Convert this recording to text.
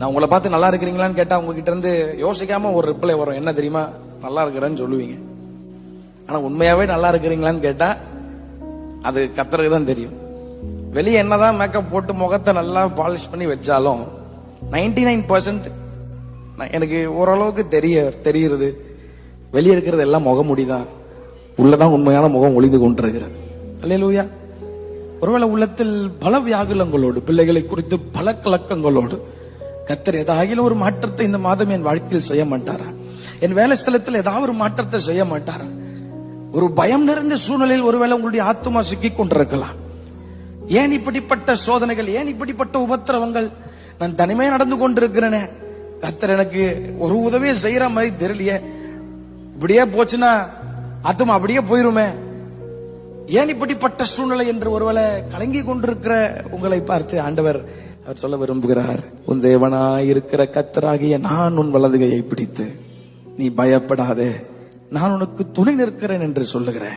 நான் உங்களை பார்த்து நல்லா இருக்கிறீங்களான்னு கேட்டா உங்ககிட்ட இருந்து யோசிக்காம ஒரு ரிப்ளை வரும். என்ன தெரியுமா? நல்லா இருக்கிறேன்னு சொல்லுவீங்க. ஆனா உண்மையாவே நல்லா இருக்கிறீங்களான்னு கேட்டா அது கத்துறதுக்கு தான் தெரியும். வெளியே என்னதான் மேக்கப் போட்டு முகத்தை நல்லா பாலிஷ் பண்ணி வச்சாலும் 99% நைன் பர்சன்ட் எனக்கு ஓரளவுக்கு தெரிய தெரிகிறது. வெளியே இருக்கிறது எல்லாம் முகமுடி தான் உள்ளதான் உண்மையான முகம் ஒளிந்து கொண்டிருக்கிறது. அல்லையா ஒருவேளை உள்ளத்தில் பல வியாகுலங்களோடு பிள்ளைகளை குறித்து பல கலக்கங்களோடு கத்தர் ஏதாகிலும் ஒரு மாற்றத்தை இந்த மாதம் என் வாழ்க்கையில் செய்ய மாட்டாரா? என் வேலை ஸ்தலத்தில் ஏதாவது ஒரு மாற்றத்தை செய்ய மாட்டாரா? ஒரு பயம் நிறைந்த சூழ்நிலையில் ஒருவேளை உங்களுடைய ஆத்துமா சிக்கி கொண்டிருக்கலாம். ஏன் இப்படிப்பட்ட சோதனைகள் ஏன் இப்படிப்பட்ட உபத்திரவங்கள்? நான் தனிமையா நடந்து கொண்டிருக்கிறேனே. கத்தர் எனக்கு ஒரு உதவியும் செய்யற மாதிரி தெரியலையே. இப்படியே போச்சுன்னா ஆத்துமா அப்படியே போயிருமே. ஏன் இப்படிப்பட்ட சூழ்நிலை என்று ஒருவேளை கலங்கி கொண்டிருக்கிற உங்களை பார்த்து ஆண்டவர் அவர் சொல்ல விரும்புகிறார் உன் தேவனாய் இருக்கிற கத்தராகிய நான் உன் வலதுகையை பிடித்து நீ பயப்படாதே நான் உனக்கு துணை நிற்கிறேன் என்று சொல்லுகிறேன்.